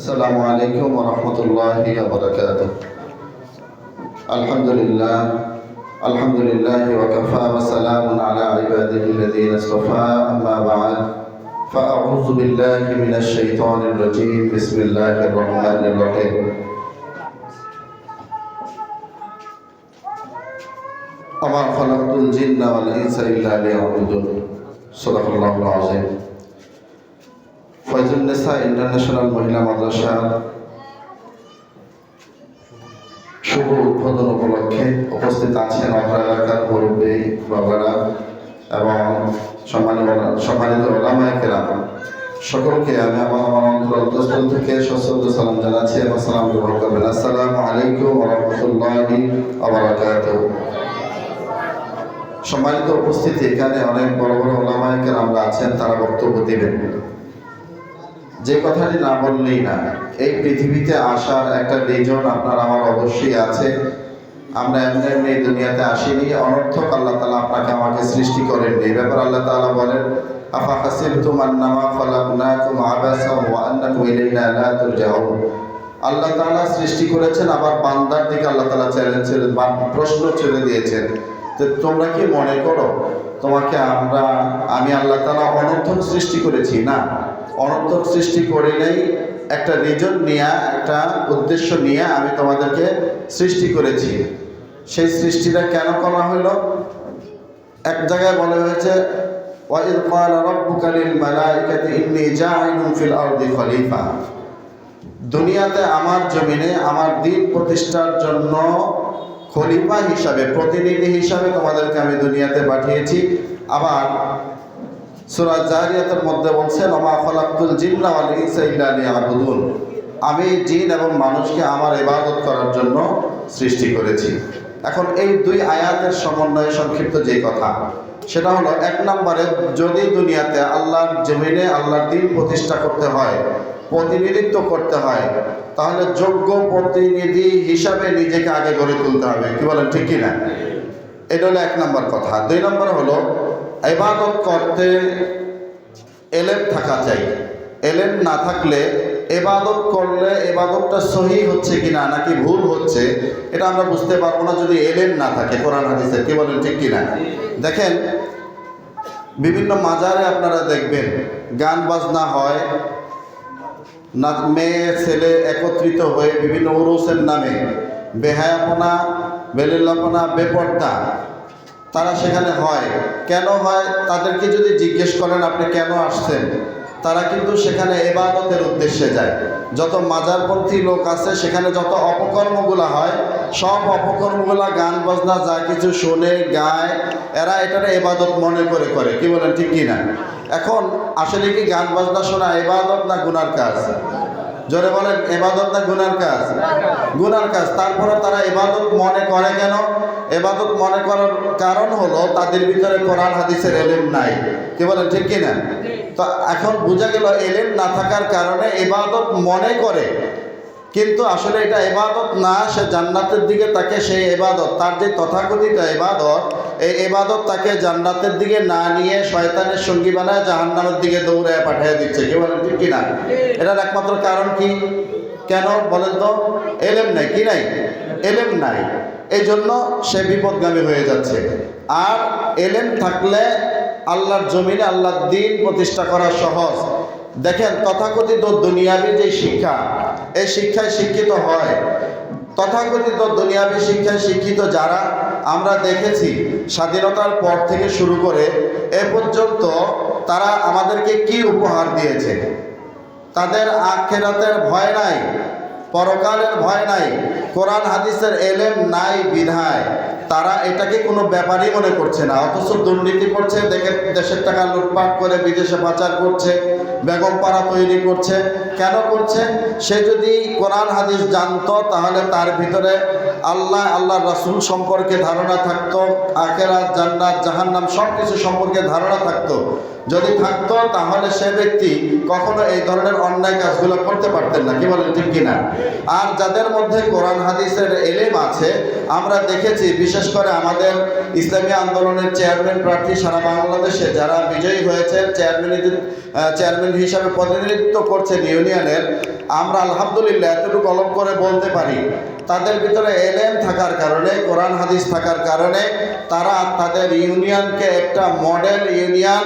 السلام عليكم ورحمة الله وبركاته الحمد لله الحمد لله وكفى وسلام على عباده الذين اصطفى أما بعد فأعوذ بالله من الشيطان الرجيم بسم الله الرحمن الرحيم وما خلقت الجن والإنس إلا ليعبدون صدق الله العظيم Faizunnesa international মহিলা মাদ্রাসার শুভ উদ্বোধন উপলক্ষে উপস্থিত আছেন অত্র এলাকার মুরব্বী বাবারা এবং সম্মানিত সম্মানিত সকলকে আমি আমার আমার অন্তর অন্তঃস্থল থেকে সশ্রদ্ধ সালাম জানাচ্ছি এবং সালাম গ্রহণ করবেন। আসসালামু আলাইকুম রহমতুল্লাহি আবরাকাতুহু সম্মানিত উপস্থিতি এখানে অনেক বড় বড় ওলামায়কের আমরা আছেন, তারা বক্তব্য দিবেন। যে কথাটি না বললেই না, এই পৃথিবীতে আসার একটা রিজন আপনার আমার অবশ্যই আছে। আমরা এমনি এমনি এই দুনিয়াতে আসিনি, অনর্থক আল্লাহ তালা আপনাকে আমাকে সৃষ্টি করেননি। এই ব্যাপার আল্লাহ তাআলা বলেন, আফা হাসিবতুম আন্নামা খালাকনাকুম আবাসা ওয়া আন্নাকুম আল্লাহ তাআলা সৃষ্টি করেছেন, আবার বান্দার দিকে আল্লাহ তাআলা চ্যালেঞ্জ প্রশ্ন ছেড়ে দিয়েছেন। তো তোমরা কি মনে করো, তোমাকে আমরা আমি আল্লাহ তাআলা অনর্থক সৃষ্টি করেছি, না? অনর্থক সৃষ্টি করি নাই, একটা রিজন নিয়ে, একটা উদ্দেশ্য নিয়ে আমি তোমাদেরকে সৃষ্টি করেছি। সেই সৃষ্টিটা কেন করা হলো? এক জায়গায় বলা হয়েছে ক্বালা রাব্বুকা লিল মালাইকাতি ইন্নী জাইলুন ফিল আরদি খলিফা। দুনিয়াতে আমার জমিনে আমার দিন প্রতিষ্ঠার জন্য খলিফা হিসাবে, প্রতিনিধি হিসাবে তোমাদেরকে আমি দুনিয়াতে পাঠিয়েছি। আবার সূরা জারিয়াতের মধ্যে বলছেন, ওমা খলাকতুল জিন্না ইনসা ইল্লা লিয়াবুদুন। আমি জিন এবং মানুষকে আমার ইবাদত করার জন্য সৃষ্টি করেছি। এখন এই দুই আয়াতের সমন্বয়ে সংক্ষিপ্ত যে কথা, সেটা হলো, এক নম্বরে, যদি দুনিয়াতে আল্লাহর জমিনে আল্লাহর দিন প্রতিষ্ঠা করতে হয়, প্রতিনিধিত্ব করতে হয়, তাহলে যোগ্য প্রতিনিধি হিসাবে নিজেকে আগে গড়ে তুলতে হবে। কি বলেন, ঠিক কি না এটা হলো এক নম্বর কথা। দুই নম্বর হলো ইবাদত করতে এলেম থাকা চাই। এলেম না থাকলে এবাদত করলে এবাদতটা সহি হচ্ছে কিনা নাকি ভুল হচ্ছে, এটা আমরা বুঝতে পারব না যদি এলেম না থাকে কোরআন হাদিসে। কি বলেন, ঠিক কিনা? দেখেন, বিভিন্ন মাজারে আপনারা দেখবেন, গান বাজনা হয়, না, মেয়ে, ছেলে একত্রিত হয়ে বিভিন্ন উরুসের নামে, বেহায়াপনা, বেলিল্লাপনা, বেপর্দা তারা সেখানে হয়। কেন হয়? তাদেরকে যদি জিজ্ঞেস করেন, আপনি কেন আসছেন? তারা কিন্তু সেখানে এবাদতের উদ্দেশ্যে যায়। যত মাজারপন্থী লোক আছে, সেখানে যত অপকর্মগুলো হয়, সব অপকর্মগুলা গান বাজনা যা কিছু শোনে গায়, এরা এটারে এবাদত মনে করে করে। কি বলেন, ঠিক কি না এখন আসলে কি গান বাজনা শোনা এবাদত না গুনার কাজ? জোরে বলেন, এবাদত না গুনার কাজ? গুনার কাজ। তারপরে তারা এবাদত মনে করে কেন? এবাদত মনে করার কারণ হলো তাদের ভিতরে কোরআন, হাদিসের এলেম নাই। কি বলেন, ঠিক কি না তো এখন বোঝা গেল এলেম না থাকার কারণে এবাদত মনে করে। কিন্তু আসলে এটা এবাদত না, সে জান্নাতের দিকে তাকে সেই এবাদত, তার যে তথাকথিত এবাদত, এই এবাদত তাকে জান্নাতের দিকে না নিয়ে শয়তানের সঙ্গী বানায় জাহান্নামের দিকে দৌড়ায় পাঠিয়ে দিচ্ছে। কি বলেন, ঠিক কিনা? এটার একমাত্র কারণ কি? কেন বলেন তো? এলেম নাই, কি নাই? এলেম নাই। এই জন্য সে বিপদগামী হয়ে যাচ্ছে। আর এলেম থাকলে আল্লাহর জমিনে আল্লাহর দিন প্রতিষ্ঠা করা সহজ। দেখেন, তথাকথিত দুনিয়াবি যে শিক্ষা, এই শিক্ষায় শিক্ষিত হয়। তথাকথিত দুনিয়াবি শিক্ষায় শিক্ষিত যারা, আমরা দেখেছি স্বাধীনতার পর থেকে শুরু করে এ পর্যন্ত তারা আমাদেরকে কি উপহার দিয়েছে? তাদের আখেরাতের ভয় নাই। পরকালের ভয় নাই, কোরআন হাদিসের এলেম নাই বিধায়। তারা এটাকে কোনো ব্যাপারই মনে করছে না, অথচ দুর্নীতি করছে, দেখে দেশের টাকা লুটপাট করে বিদেশে পাচার করছে, বেগম পাড়া তৈরি করছে। কেন করছে? সে যদি কোরআন হাদিস জানত, তাহলে তার ভিতরে আল্লাহ আল্লাহ রাসুল সম্পর্কে ধারণা থাকতো, আখেরাত, জান্নাত, জাহান্নাম সব কিছু সম্পর্কে ধারণা থাকতো। যদি থাকতো, তাহলে সে ব্যক্তি কখনো এই ধরনের অন্যায় কাজগুলো করতে পারতেন না, কি বলেন, ঠিক কিনা? আর যাদের মধ্যে কোরআন, হাদিসের এলেম আছে, আমরা দেখেছি, বিশেষ করে আমাদের ইসলামী আন্দোলনের চেয়ারম্যান প্রার্থী সারা বাংলাদেশে, যারা বিজয়ী হয়েছেন চেয়ারম্যান চেয়ারম্যান হিসাবে প্রতিনিধিত্ব করছেন ইউনিয়নের আমরা আলহামদুলিল্লাহ এতটুকু অলপ করে বলতে পারি। তাদের ভিতরে এলেম থাকার কারণে, কোরআন হাদিস থাকার কারণে তারা তাদের ইউনিয়নকে একটা মডেল ইউনিয়ন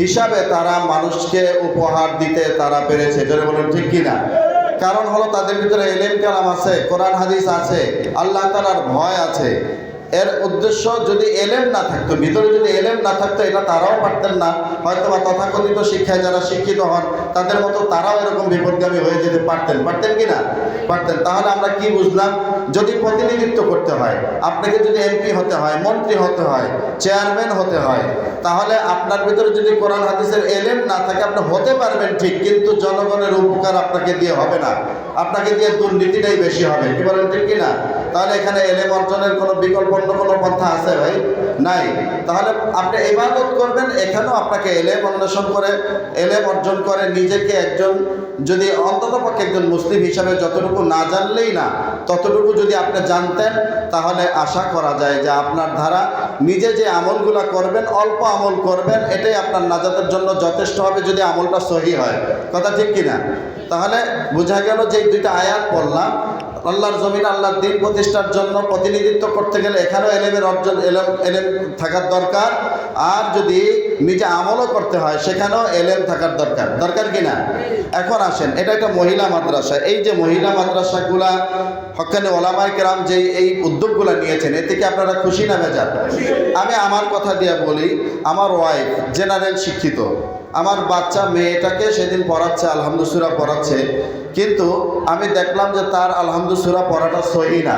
হিসাবে তারা মানুষকে উপহার দিতে তারা পেরেছে। যেটা বলেন, ঠিক কিনা কারণ হলো তাদের ভিতরে এলেম কালাম আছে, কোরআন হাদিস আছে, আল্লাহ তালার ভয় আছে। এর উদ্দেশ্য যদি এলেম না থাকতো, ভিতরে যদি এলেম না থাকতো, এটা তারাও পারতেন না। হয়তো বা তথাকথিত শিক্ষায় যারা শিক্ষিত হন, তাদের মতো তারাও এরকম বিপদগামী হয়ে যেতে পারতেন। পারতেন কি না? পারতেন। তাহলে আমরা কি বুঝলাম? যদি প্রতিনিধিত্ব করতে হয়, আপনাকে যদি এমপি হতে হয়, মন্ত্রী হতে হয় চেয়ারম্যান হতে হয়, তাহলে আপনার ভিতরে যদি কোরআন হাদিসের এলেম না থাকে, আপনি হতে পারবেন ঠিক, কিন্তু জনগণের উপকার আপনাকে দিয়ে হবে না। আপনাকে দিয়ে দুর্নীতিটাই বেশি হবে, কি বলেন ঠিক কি না তাহলে এখানে এলেম অর্জনের কোনো বিকল্প, অন্য কোনো পন্থা আছে ভাই? নাই। তাহলে আপনি ইবাদত করবেন, এখানেও আপনাকে এলেম অন্বেষণ করে, এলেম অর্জন করে নিজেকে একজন, যদি অন্ততপক্ষে একজন মুসলিম হিসাবে যতটুকু না জানলেই না ততটুকু যদি আপনি জানতেন, তাহলে আশা করা যায় যে আপনার দ্বারা নিজে যে আমলগুলা করবেন, অল্প আমল করবেন, এটাই আপনার নাজাতের জন্য যথেষ্ট হবে যদি আমলটা সহি হয়। কথা ঠিক কিনা? তাহলে বোঝা গেল যে দুইটা আয়াত পড়লাম আল্লাহর জমিন, আল্লাহর দিন প্রতিষ্ঠার জন্য প্রতিনিধিত্ব করতে গেলে এখানেও এলেমের অর্জন, এলেম এলেম থাকার দরকার। আর যদি নিজে আমলও করতে হয়, সেখানেও এলেম থাকার দরকার। দরকার কি না? এখন আসেন, এটা একটা মহিলা মাদ্রাসা। এই যে মহিলা মাদ্রাসাগুলা হকানে ওলামাই কেরাম যে এই উদ্যোগগুলো নিয়েছেন এ থেকে আপনারা খুশি না বেজার? আমি আমার কথা দিয়ে বলি, আমার ওয়াইফ জেনারেল শিক্ষিত। আমার বাচ্চা মেয়েটাকে সেদিন পড়াচ্ছে আলহামদুসুরা পড়াচ্ছে, কিন্তু আমি দেখলাম যে তার আলহামদুসুরা পড়াটা সহি না।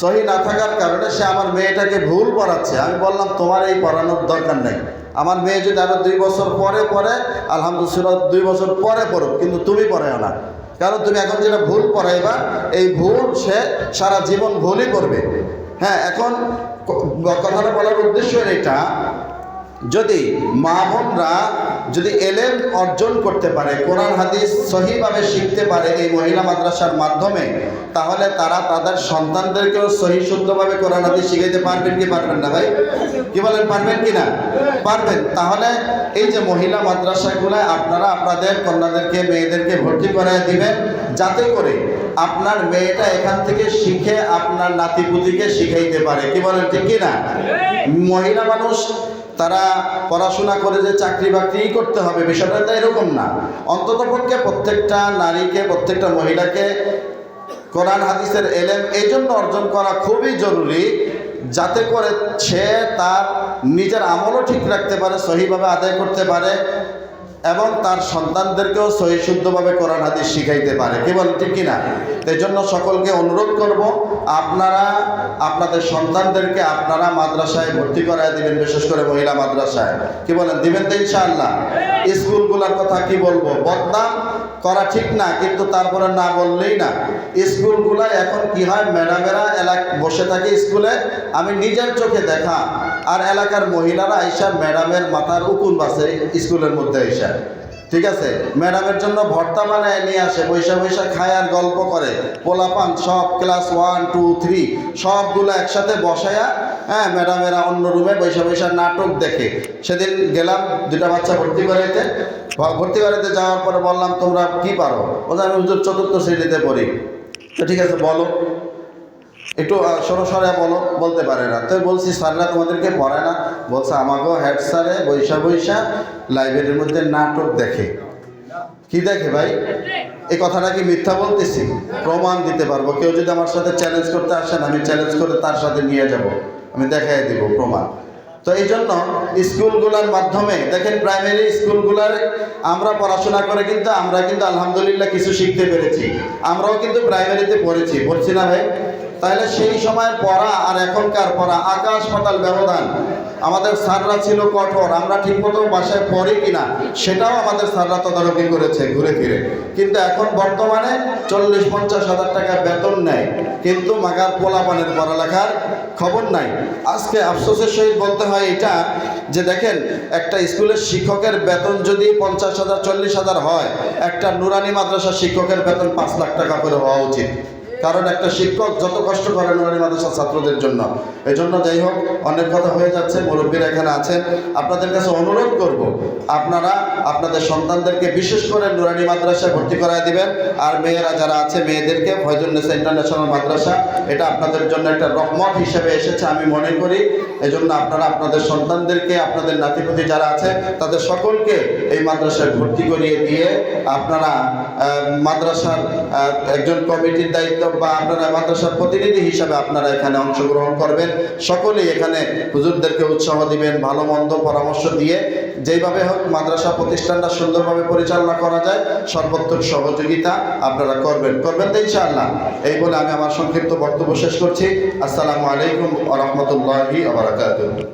সহি না থাকার কারণে সে আমার মেয়েটাকে ভুল পড়াচ্ছে। আমি বললাম, তোমার এই পড়ানোর দরকার নেই। আমার মেয়ে যদি আরও দুই বছর পরে পরে আলহামদুসুরা দুই বছর পরে পড়ুক, কিন্তু তুমি পড়েও না। কারণ তুমি এখন যেটা ভুল পড়াইবা, এই ভুল সে সারা জীবন ভুলই করবে। হ্যাঁ এখন কথাটা বলার উদ্দেশ্য এটা যদি মা বোনরা যদি এলেম অর্জন করতে পারে, কোরআন, হাদিস সহিভাবে শিখতে পারে এই মহিলা মাদ্রাসার মাধ্যমে, তাহলে তারা তাদের সন্তানদেরকেও সহি শুদ্ধভাবে কোরআন, হাদিস শিখাইতে পারবেন কি পারবেন না ভাই? কি বলেন, পারবেন কি না? পারবেন। তাহলে এই যে মহিলা মাদ্রাসাগুলো আপনারা আপনাদের কন্যাদেরকে, মেয়েদেরকে ভর্তি করায় দিবেন যাতে করে আপনার মেয়েটা এখান থেকে শিখে আপনার নাতিপুতিকে শিখাইতে পারে। কি বলেন, ঠিক কি না? মহিলা মানুষ, তারা পড়াশোনা করে যে চাকরি বাকরি করতে হবে, বিষয়টা তো এরকম না। অন্তত পক্ষে প্রত্যেকটা নারীকে, প্রত্যেকটা মহিলাকে কোরআন, হাদিসের এলেম এই জন্য অর্জন করা খুবই জরুরি, যাতে করে সে তার নিজের আমলও ঠিক রাখতে পারে, সহিভাবে আদায় করতে পারে এবং তার সন্তানদেরকেও সহি শুদ্ধভাবে কোরআন, হাদিস শিখাইতে পারে। কি বলেন, ঠিক কিনা? এই জন্য সকলকে অনুরোধ করব, আপনারা আপনাদের সন্তানদেরকে আপনারা মাদ্রাসায় ভর্তি করায় দিবেন, বিশেষ করে মহিলা মাদ্রাসায়। কি বলেন, দিবেন তো ইনশাআল্লাহ? স্কুলগুলোর কথা কি বলব? বদনাম করা ঠিক না, কিন্তু তারপরে না বললেই না। স্কুলগুলো এখন কি হয় ম্যাডামেরা এলাক বসে থাকে স্কুলে, আমি নিজের চোখে দেখা। আর এলাকার মহিলারা আইসা ম্যাডামের মাথার উকুন বাসে স্কুলের মধ্যে আইসা। ঠিক আছে? ম্যাডামের জন্য ভর্তা বানায় নিয়ে আসে বৈশা বৈশা খায় আর গল্প করে। পোলাপান সব ক্লাস ওয়ান, টু, থ্রি, সবগুলো একসাথে বসায়া হ্যাঁ ম্যাডামেরা অন্য রুমে বৈশা বৈশা নাটক দেখে। সেদিন গেলাম দুটা বাচ্চা ভর্তি করাইতে। ভর্তি করাইতে যাওয়ার পরে বললাম, তোমরা কি পারো? ওদের আমি চতুর্থ শ্রেণীতে পড়ি। তো ঠিক আছে, বলো। একটু আহ, সরো সরে বলো বলতে পারে না। তো বলছি স্যাররা তোমাদেরকে পড়ায় না। বলছে আমাকেও হেড স্যারে বৈশা বৈশা লাইব্রেরির মধ্যে নাটক দেখে। কি দেখে ভাই? এই কথাটা কি মিথ্যা বলতেছি? প্রমাণ দিতে পারব। কেউ যদি আমার সাথে চ্যালেঞ্জ করতে আসেন আমি চ্যালেঞ্জ করে তার সাথে নিয়ে যাব। আমি দেখাই দিব প্রমাণ। তো এই জন্য স্কুলগুলোর মাধ্যমে দেখেন প্রাইমারি স্কুলগুলোর আমরা পড়াশোনা করে কিন্তু আমরা কিন্তু আলহামদুলিল্লাহ কিছু শিখতে পেরেছি। আমরাও কিন্তু প্রাইমারিতে পড়েছি। পড়ছি না ভাই? তাহলে সেই সময়ের পড়া আর এখনকার পড়া আকাশ পাতাল ব্যবধান। আমাদের স্যাররা ছিল কঠোর, আমরা ঠিকমতো বাসায় পড়ি কিনা সেটাও আমাদের স্যাররা তদারকি করেছে ঘুরে ফিরে। কিন্তু এখন বর্তমানে চল্লিশ পঞ্চাশ হাজার টাকা বেতন নেয়, কিন্তু মাগার পোলা পোলাপানের পড়ালেখার খবর নাই। আজকে আফসোসের সহিত বলতে হয় এটা যে দেখেন, একটা স্কুলের শিক্ষকের বেতন যদি পঞ্চাশ হাজার, চল্লিশ হাজার হয়, একটা নুরানি মাদ্রাসার শিক্ষকের বেতন পাঁচ লাখ টাকা করে হওয়া উচিত। কারণ একটা শিক্ষক যত কষ্ট করে নুরানি মাদ্রাসার ছাত্রদের জন্য। এই জন্য যাই হোক, অনেক কথা হয়ে যাচ্ছে, মুরব্বীরা এখানে আছেন। আপনাদের কাছে অনুরোধ করব, আপনারা আপনাদের সন্তানদেরকে বিশেষ করে নুরানি মাদ্রাসায় ভর্তি করায় দিবেন। আর মেয়েরা যারা আছে, মেয়েদেরকে ফয়জুন্নেসা ইন্টারন্যাশনাল মাদ্রাসা, এটা আপনাদের জন্য একটা রহমত হিসেবে এসেছে আমি মনে করি। এজন্য আপনারা আপনাদের সন্তানদেরকে, আপনাদের নাতিপতি যারা আছে, তাদের সকলকে এই মাদ্রাসায় ভর্তি করিয়ে দিয়ে আপনারা মাদ্রাসার একজন কমিটির দায়িত্ব বা আপনারা মাদ্রাসার প্রতিনিধি হিসাবে আপনারা এখানে অংশগ্রহণ করবেন। সকলেই এখানে হুজুরদেরকে উৎসাহ দিবেন, ভালো মন্দ পরামর্শ দিয়ে যেইভাবে হোক মাদ্রাসা প্রতিষ্ঠানটা সুন্দরভাবে পরিচালনা করা যায়, সর্বোত্তম সহযোগিতা আপনারা করবেন। করবেন তো ইনশাআল্লাহ। এই বলে আমি আমার সংক্ষিপ্ত বক্তব্য শেষ করছি। আসসালামু আলাইকুম আ রহমতুল্লাহি